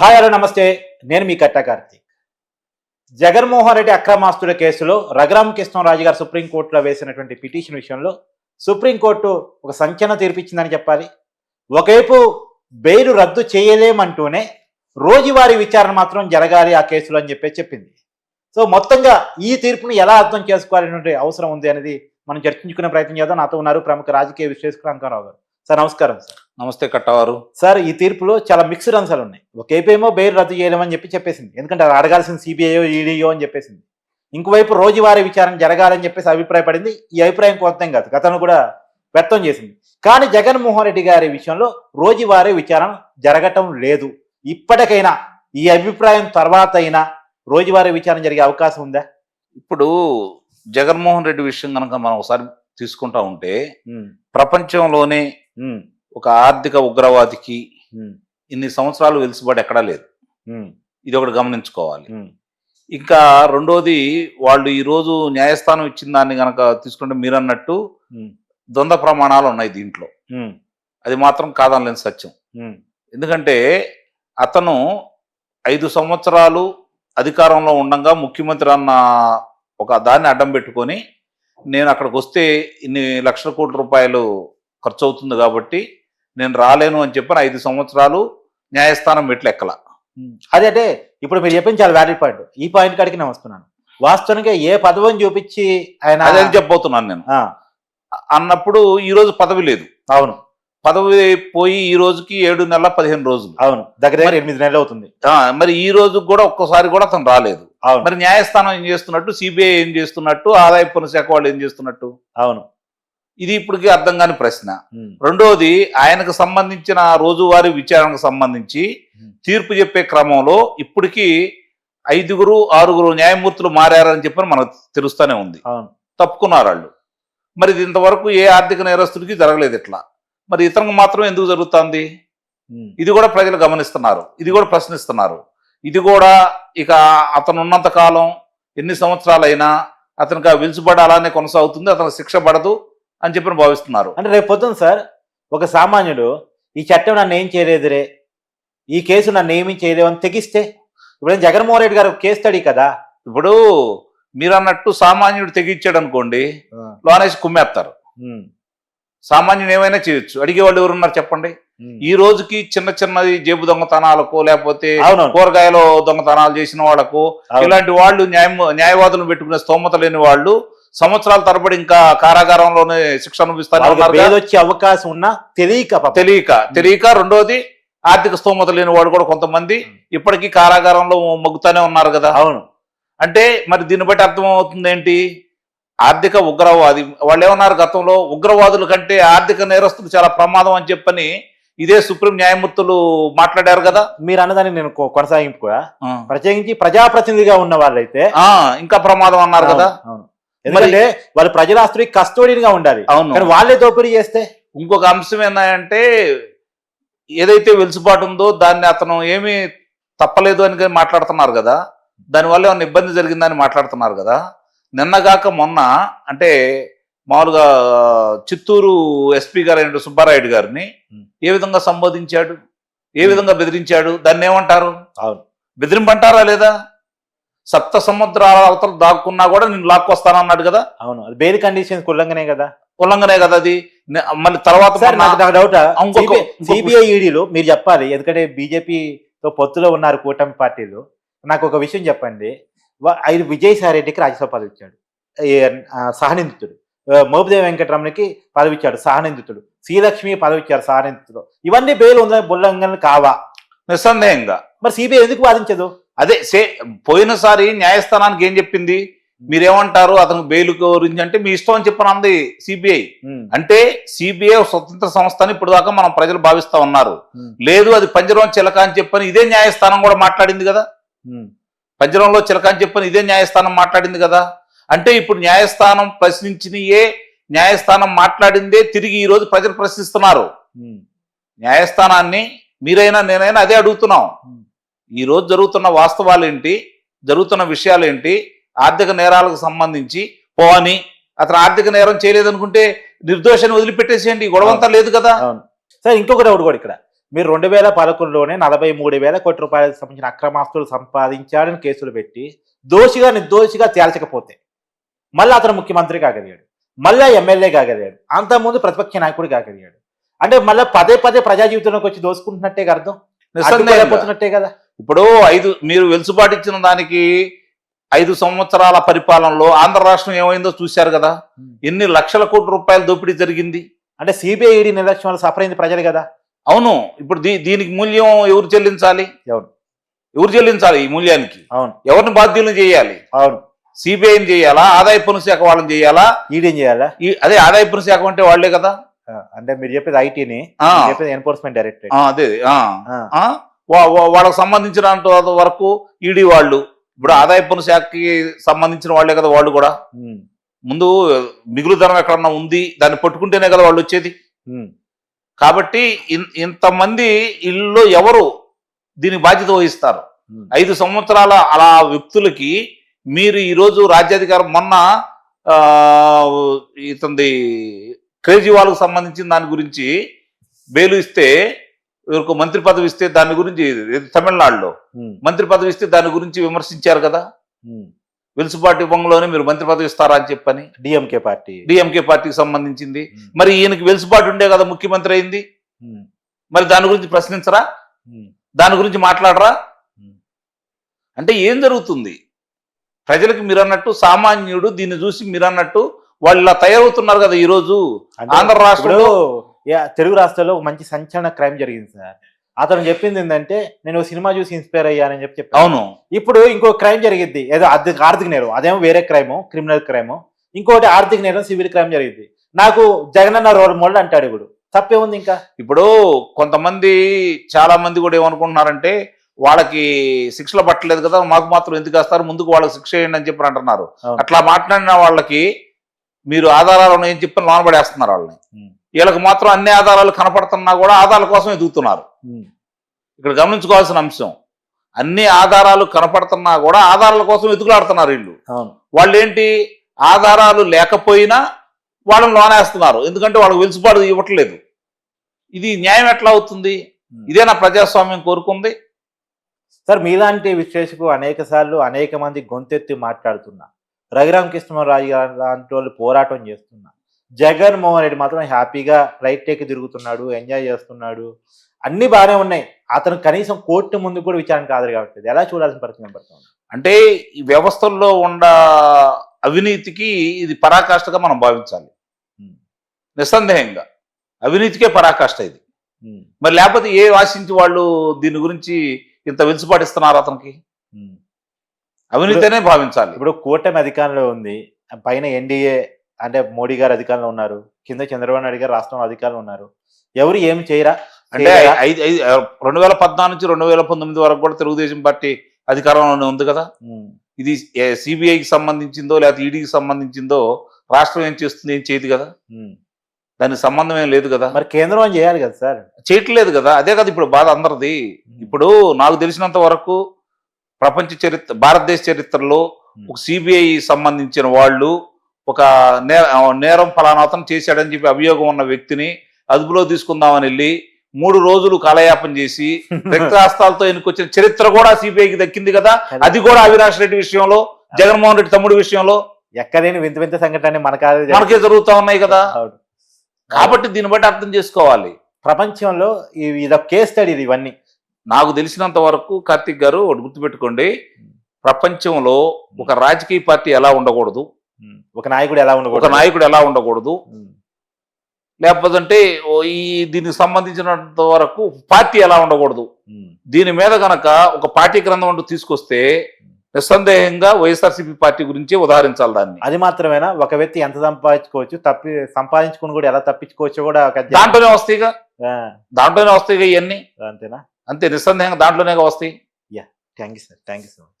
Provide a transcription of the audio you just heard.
Hi hello నమస్తే. నేను మీ కట్ట కార్తీక్. జగన్మోహన్ రెడ్డి అక్రమాస్తుల కేసులో రఘురామ కృష్ణరాజు గారు సుప్రీంకోర్టులో వేసినటువంటి పిటిషన్ విషయంలో సుప్రీంకోర్టు ఒక సంచలన తీర్పిచ్చిందని చెప్పాలి. ఒకవైపు బెయిల్ రద్దు చేయలేమంటూనే రోజువారీ విచారణ మాత్రం జరగాలి ఆ కేసులో అని చెప్పి చెప్పింది. సో మొత్తంగా ఈ తీర్పును ఎలా అర్థం చేసుకోవాలనే అవసరం ఉంది అనేది మనం చర్చించుకునే ప్రయత్నం చేద్దాం. నాతో ఉన్నారు ప్రముఖ రాజకీయ విశ్లేషకులు అంకారావు గారు. సార్ నమస్కారం సార్. నమస్తే కట్టవారు. సార్ ఈ తీర్పులో చాలా మిక్స్డ్ అంశాలు ఉన్నాయి. ఒక ఏపీఏమో బెయిల్ రద్దు చేయలేమని చెప్పి చెప్పేసింది. ఎందుకంటే అది అడగాల్సిన సిబిఐయో ఈడీయో అని చెప్పేసింది. ఇంకోవైపు రోజువారీ విచారణ జరగాలని చెప్పేసి అభిప్రాయపడింది. ఈ అభిప్రాయం కొత్త కాదు. గతంలో కూడా వ్యక్తం చేసింది. కానీ జగన్మోహన్ రెడ్డి గారి విషయంలో రోజువారీ విచారణ జరగటం లేదు. ఇప్పటికైనా ఈ అభిప్రాయం తర్వాత అయినా రోజువారీ విచారణ జరిగే అవకాశం ఉందా? ఇప్పుడు జగన్మోహన్ రెడ్డి విషయం కనుక మనం ఒకసారి తీసుకుంటా ఉంటే ప్రపంచంలోనే ఒక ఆర్థిక ఉగ్రవాదికి ఇన్ని సంవత్సరాలు వెలుసుబాటు ఎక్కడా లేదు. ఇది ఒకటి గమనించుకోవాలి. ఇంకా రెండోది వాళ్ళు ఈ రోజు న్యాయస్థానం ఇచ్చిన దాన్ని కనుక తీసుకుంటే మీరు అన్నట్టు ద్వంద్వ ప్రమాణాలు ఉన్నాయి దీంట్లో. అది మాత్రం కాదనలేని సత్యం. ఎందుకంటే అతను ఐదు సంవత్సరాలు అధికారంలో ఉండగా ముఖ్యమంత్రి అన్న ఒక దాన్ని అడ్డం పెట్టుకొని నేను అక్కడికి వస్తే ఇన్ని లక్షల కోట్ల రూపాయలు ఖర్చు అవుతుంది కాబట్టి నేను రాలేను అని చెప్పని ఐదు సంవత్సరాలు న్యాయస్థానం మెట్లు ఎక్కల ఉమ్. అదే అంటే ఇప్పుడు మీరు చెప్పింది చాలా వ్యాలిడ్ పాయింట్ ఈ పాయింట్ కాడికి నేను వస్తున్నాను. వాస్తవానికి ఏ పదవిని చూపించి ఆయన అదే చెప్పబోతున్నాను నేను. అన్నప్పుడు ఈ రోజు పదవి లేదు. అవును. పదవి పోయి ఈ రోజుకి ఏడు నెలల పదిహేను రోజులు. అవును. దగ్గర దగ్గర ఎనిమిది నెలలు అవుతుంది. మరి ఈ రోజు కూడా ఒక్కసారి కూడా అతను రాలేదు. అవును. మరి న్యాయస్థానం ఏం చేస్తున్నట్టు? సిబిఐ ఏం చేస్తున్నట్టు? ఆదాయ పన్ను శాఖ వాళ్ళు ఏం చేస్తున్నట్టు? అవును. ఇది ఇప్పటికి అర్థం కాని ప్రశ్న. రెండోది ఆయనకు సంబంధించిన రోజువారీ విచారణకు సంబంధించి. తీర్పు చెప్పే క్రమంలో ఇప్పటికీ ఐదుగురు ఆరుగురు న్యాయమూర్తులు మారారని చెప్పని మనకు తెలుస్తూనే ఉంది. అవును. తప్పుకున్నారు వాళ్ళు మరి ఇంతవరకు ఏ ఆర్థిక నేరస్తుడికి జరగలేదు ఇట్లా. మరి ఇతనికి మాత్రం ఎందుకు జరుగుతుంది? ఇది కూడా ప్రజలు గమనిస్తున్నారు. ఇది కూడా ప్రశ్నిస్తున్నారు. ఇది కూడా ఇక అతను ఉన్నంత కాలం ఎన్ని సంవత్సరాలైనా అతనికి ఆ విలుచుబడి అలానే కొనసాగుతుంది అతనికి శిక్ష పడదు అని చెప్పి భావిస్తున్నారు. అంటే రేపు పొద్దున సార్ ఒక సామాన్యుడు ఈ చట్టం నన్ను ఏం చేయలేదురే ఈ కేసు నన్ను ఏమీ చేయలేవు అని తెగిస్తే ఇప్పుడు జగన్మోహన్ రెడ్డి గారు కేసు స్టడీ కదా? ఇప్పుడు మీరు అన్నట్టు సామాన్యుడు తెగించాడు అనుకోండి లోనేసి కుమ్మేస్తారు సామాన్యుడు ఏమైనా చేయొచ్చు. అడిగే వాళ్ళు ఎవరున్నారు చెప్పండి. ఈ రోజుకి చిన్న చిన్నది జేబు దొంగతనాలకు లేకపోతే కూరగాయలు దొంగతనాలు చేసిన వాళ్ళకు అవును. ఇలాంటి వాళ్ళు న్యాయం న్యాయవాదులను పెట్టుకునే స్తోమత లేని వాళ్ళు సంవత్సరాల తరబడి ఇంకా కారాగారంలోనే శిక్ష అనుభవిస్తారు వచ్చే అవకాశం ఉన్నా తెలియక. తెలియక తెలియక రెండోది ఆర్థిక స్తోమత లేని వాడు కూడా కొంతమంది ఇప్పటికీ కారాగారంలో మొగ్గుతానే ఉన్నారు కదా. అవును. అంటే మరి దీన్ని బట్టి అర్థమవుతుంది ఏంటి ఆర్థిక ఉగ్రవాది వాళ్ళు ఏమన్నారు గతంలో? ఉగ్రవాదుల కంటే ఆర్థిక నేరస్తులు చాలా ప్రమాదం అని చెప్పని ఇదే సుప్రీం న్యాయమూర్తులు మాట్లాడారు కదా? మీరు అన్నదాన్ని నేను కొనసాగింపు. ప్రత్యేకించి ప్రజాప్రతినిధిగా ఉన్న వాళ్ళైతే ఇంకా ప్రమాదం అన్నారు కదా? ఎందుకంటే వాళ్ళు ప్రజల ఆస్తి కస్టోడియన్గా ఉండాలి. అవును. వాళ్ళే దోపిడీ చేస్తే? ఇంకొక అంశం ఏంటంటే ఏదైతే వెలుసుబాటు ఉందో దాన్ని అతను ఏమీ తప్పలేదు అని మాట్లాడుతున్నారు కదా? దానివల్ల ఏమైనా ఇబ్బంది జరిగిందని మాట్లాడుతున్నారు కదా? నిన్నగాక మొన్న అంటే మామూలుగా చిత్తూరు ఎస్పీ గారు అయిన సుబ్బారాయుడు గారిని. ఏ విధంగా సంబోధించాడు? ఏ విధంగా బెదిరించాడు? దాన్ని ఏమంటారు? అవును. బెదిరింపంటారా లేదా? సప్త సముద్రాల అవతల దాక్కున్నా కూడా నేను లాక్కొస్తానన్నాడు కదా? అవును. అది బెయిల్ కండిషన్స్ ఉల్లంఘనే కదా? ఉల్లంఘనే కదా అది? మళ్ళీ తర్వాత నాకు డౌట్? ఇంకొక- ఇంకొక సిబిఐ ఈడీలు మీరు చెప్పాలి ఎందుకంటే బీజేపీతో పొత్తులో ఉన్నారు కూటమి పార్టీలు. నాకు ఒక విషయం చెప్పండి. ఆయన విజయసాయి రెడ్డికి రాజ్యసభ పదవి ఇచ్చాడు సహనిందితుడు. మోపిదేవి వెంకటరమణకి పదవి ఇచ్చాడు సహనిందితుడు. శ్రీలక్ష్మి పదవి ఇచ్చారు సహనిందితుడు. ఇవన్నీ బెయిల్ ఉందా ఉల్లంఘనలు కావా? నిస్సందేహంగా. మరి సిబిఐ ఎందుకు వాదించదు? అదే సే పోయినసారి న్యాయస్థానానికి ఏం చెప్పింది? మీరేమంటారు? అతను బెయిల్ గురించి అంటే మీ ఇష్టం అని చెప్పని అంది సిబిఐ. అంటే సిబిఐ స్వతంత్ర సంస్థ అని ఇప్పుడు దాకా మనం ప్రజలు భావిస్తా ఉన్నారు. లేదు అది పంజరం చిలక అని చెప్పని ఇదే న్యాయస్థానం కూడా మాట్లాడింది కదా? పంజరంలో చిలక అని చెప్పని ఇదే న్యాయస్థానం మాట్లాడింది కదా? అంటే ఇప్పుడు న్యాయస్థానం ప్రశ్నించినయే న్యాయస్థానం మాట్లాడిందే తిరిగి ఈ రోజు ప్రజలు ప్రశ్నిస్తున్నారు. న్యాయస్థానాన్ని మీరైనా నేనైనా అదే అడుగుతున్నాం. ఉమ్. ఈ రోజు జరుగుతున్న వాస్తవాలు ఏంటి? జరుగుతున్న విషయాలు ఏంటి? ఆర్థిక నేరాలకు సంబంధించి పోని అతను ఆర్థిక నేరం చేయలేదనుకుంటే నిర్దోషాన్ని వదిలిపెట్టేసేయండి. గొడవంతా లేదు కదా? సార్ ఇంకొక డౌట్ కూడా ఇక్కడ. మీరు రెండు వేల పదకొండులోనే నలభై మూడు వేల కోట్ల రూపాయలకు సంబంధించిన అక్రమాస్తులు సంపాదించాడని కేసులు పెట్టి దోషిగా నిర్దోషిగా తేల్చకపోతే మళ్ళీ అతను ముఖ్యమంత్రి కాగలిగాడు మళ్ళా ఎమ్మెల్యే కాగలిగాడు అంతకుముందు ప్రతిపక్ష నాయకుడు కాగలిగాడు. అంటే మళ్ళీ పదే పదే ప్రజా జీవితంలోకి వచ్చి దోసుకుంటున్నట్టే అర్థం? నిస్సందేహంగా. అడ్డుకోలేకపోతున్నట్టే కదా. ఇప్పుడు ఐదు మీరు వెలుసుబాటు ఇచ్చిన దానికి ఐదు సంవత్సరాల పరిపాలనలో ఆంధ్ర రాష్ట్రం ఏమైందో చూశారు కదా? ఎన్ని లక్షల కోట్ల రూపాయల దోపిడీ జరిగింది? అంటే సిబిఐ ఈడీ నిర్లక్ష్యం వల్ల సఫర్ అయింది ప్రజలు కదా. అవును ఇప్పుడు దీ దీనికి మూల్యం ఎవరు చెల్లించాలి? ఎవరు? ఎవరు చెల్లించాలి ఈ మూల్యానికి? అవును. ఎవరిని బాధ్యులను చేయాలి? అవును. సిబిఐని చేయాలా? ఆదాయ పన్ను శాఖ వాళ్ళని చేయాలా? ఈడీ ఏం చేయాలా అదే ఆదాయ పన్ను శాఖ అంటే వాళ్ళే కదా? అంటే మీరు చెప్పేది ఐటీని చెప్పేది ఎన్ఫోర్స్మెంట్ డైరెక్టరేట్. అదే వాళ్ళకి సంబంధించినంత వరకు ఈడీ వాళ్ళు ఇప్పుడు ఆదాయ పన్ను శాఖకి సంబంధించిన వాళ్ళే కదా వాళ్ళు కూడా? ముందు మిగులు ధనం ఎక్కడన్నా ఉంది దాన్ని పట్టుకుంటేనే కదా వాళ్ళు వచ్చేది? కాబట్టి ఇంతమంది ఇల్లు ఎవరు దీనికి బాధ్యత వహిస్తారు? ఐదు సంవత్సరాల అలా వ్యక్తులకి మీరు ఈరోజు రాజ్యాధికారం మొన్న ఇతంది కేజ్రీవాల్కు సంబంధించిన దాని గురించి బెయిల్ ఇస్తే ఇవరకు మంత్రి పదవి ఇస్తే దాని గురించి తమిళనాడులో మంత్రి పదవి ఇస్తే దాని గురించి విమర్శించారు కదా? వెలుసుబాటి బొంగలోనే మీరు మంత్రి పదవి ఇస్తారా అని చెప్పని డిఎంకే పార్టీ. డిఎంకే పార్టీకి సంబంధించింది. మరి ఈయనకి వెలుసుబాటు ఉండే కదా ముఖ్యమంత్రి అయింది. మరి దాని గురించి ప్రశ్నించరా? దాని గురించి మాట్లాడరా. అంటే ఏం జరుగుతుంది? ప్రజలకు మీరు అన్నట్టు సామాన్యుడు దీన్ని చూసి మీరు అన్నట్టు వాళ్ళు ఇలా తయారవుతున్నారు కదా ఈ రోజు అంటే ఆంధ్ర రాష్ట్రంలో తెలుగు రాష్ట్రాల్లో మంచి సంచలన క్రైమ్ జరిగింది సార్. అతను చెప్పింది ఏంటంటే నేను ఓ సినిమా చూసి ఇన్స్పైర్ అయ్యానని చెప్పి చెప్పాను అవును. ఇప్పుడు ఇంకో క్రైమ్ జరిగింది ఏదో ఆర్థిక ఆర్థిక నేరం. అదేమో వేరే క్రైమ్ క్రిమినల్ క్రైమ్ ఇంకోటి ఆర్థిక నేరం సివిల్ క్రైమ్ జరిగింది నాకు జగనన్న రోల్ మోడల్ అంటాడు ఇప్పుడు. తప్పే ఉంది ఇంకా? ఇప్పుడు కొంతమంది చాలా మంది కూడా ఏమనుకుంటున్నారంటే వాళ్ళకి శిక్షలు పట్టలేదు కదా మాకు మాత్రం ఎందుకు వేస్తారు? ముందుకు వాళ్ళకి శిక్ష చేయండి అని చెప్పి అంటున్నారు. అట్లా మాట్లాడిన వాళ్ళకి మీరు ఆధారాలు ఉన్నాయని చెప్పి లోనబడేస్తున్నారు వాళ్ళని. వీళ్ళకి మాత్రం అన్ని ఆధారాలు కనపడుతున్నా కూడా ఆధారాల కోసం ఎదుగుతున్నారు. ఇక్కడ గమనించుకోవాల్సిన అంశం అన్ని ఆధారాలు కనపడుతున్నా కూడా ఆధారాల కోసం వెతుకులాడుతున్నారు వీళ్ళు. వాళ్ళు ఏంటి ఆధారాలు లేకపోయినా వాళ్ళని లోనేస్తున్నారు. ఎందుకంటే వాళ్ళకి వెలుసుబాటు ఇవ్వట్లేదు. ఇది న్యాయం ఎట్లా అవుతుంది? ఉమ్. ఇదేనా ప్రజాస్వామ్యం కోరుకుంది. సార్ మీలాంటి విశ్లేషకు అనేక సార్లు అనేక మంది గొంతెత్తి మాట్లాడుతున్నా రఘురామ కృష్ణరాజు గారు లాంటి వాళ్ళు పోరాటం చేస్తున్నా జగన్మోహన్ రెడ్డి మాత్రం హ్యాపీగా ఫ్లైట్ టేక్ తిరుగుతున్నాడు ఎంజాయ్ చేస్తున్నాడు. అన్ని బాగానే ఉన్నాయి. అతను కనీసం కోర్టు ముందు కూడా విచారణకు హాజరు కావట్లేదు. ఎలా చూడాల్సిన పరిస్థితి కనబడుతుంది అంటే ఈ వ్యవస్థల్లో ఉన్న అవినీతికి ఇది పరాకాష్ఠగా మనం భావించాలి. నిస్సందేహంగా. అవినీతికే పరాకాష్ఠ ఇది. మరి లేకపోతే ఏ ఆశించి వాళ్ళు దీని గురించి ఇంత వెలుసుపాటిస్తున్నారు అతనికి. అవినీతినే భావించాలి. ఇప్పుడు కూటమి అధికారంలో ఉంది. పైన ఎన్డీఏ అంటే మోడీ గారు అధికారంలో ఉన్నారు. కింద చంద్రబాబు నాయుడు గారు రాష్ట్రంలో అధికారంలో ఉన్నారు. ఎవరు ఏమి చేయరా? అంటే? ఐదు ఐదు రెండు వేల పద్నాలుగు నుంచి రెండు వేల పంతొమ్మిది వరకు కూడా తెలుగుదేశం పార్టీ అధికారంలోనే ఉంది కదా. ఇది సిబిఐకి సంబంధించిందో లేకపోతే ఈడీకి సంబంధించిందో రాష్ట్రం ఏం చేస్తుంది ఏం చేయదు కదా. దానికి సంబంధం ఏం లేదు కదా? మరి కేంద్రం ఏం చేయాలి కదా సార్? చేయట్లేదు కదా? అదే కదా ఇప్పుడు బాధ అందరిది. ఇప్పుడు నాకు తెలిసినంత వరకు ప్రపంచ చరిత్ర భారతదేశ చరిత్రలో ఒక సిబిఐ సంబంధించిన వాళ్ళు ఒక నేరం ఫలానా అతను చేశాడని చెప్పి అభియోగం ఉన్న వ్యక్తిని అదుపులో తీసుకుందామని వెళ్ళి మూడు రోజులు కాలయాపన చేసి రక్తహస్తాలతో ఎన్నుకొచ్చిన చరిత్ర కూడా సిబిఐకి దక్కింది కదా. అది కూడా అవినాష్ రెడ్డి విషయంలో జగన్మోహన్ రెడ్డి తమ్ముడి విషయంలో. ఎక్కడైనా వింత వింత సంఘటన మన కాదు మనకే జరుగుతూ ఉన్నాయి కదా. కాబట్టి దీన్ని బట్టి అర్థం చేసుకోవాలి. ప్రపంచంలో ఇదొక కేస్ స్టడీ ఇది ఇవన్నీ. నాకు తెలిసినంత వరకు కార్తిక్ గారు ఒకటి గుర్తుపెట్టుకోండి. ప్రపంచంలో ఒక రాజకీయ పార్టీ ఎలా ఉండకూడదు? ఒక నాయకుడు ఎలా ఒక ఉండకూడదు నాయకుడు ఎలా ఉండకూడదు. లేకపోతే ఓ ఈ దీనికి సంబంధించినంత వరకు పార్టీ ఎలా ఉండకూడదు. దీని మీద గనక ఒక పార్టీ గ్రంథం అంటూ తీసుకొస్తే నిస్సందేహంగా వైఎస్ఆర్సీపీ పార్టీ గురించి ఉదాహరించాలి దాన్ని. అది మాత్రమేనా? ఒక వ్యక్తి ఎంత సంపాదించుకోవచ్చు? తప్పి సంపాదించుకుని కూడా ఎలా తప్పించుకోవచ్చో కూడా ఒక. దాంట్లోనే వస్తాయిగా? దాంట్లోనే వస్తాయిగా ఇవన్నీ అంతేనా? అంతే నిస్సందేహంగా దాంట్లోనే వస్తాయి? Thank you sir thank you so much.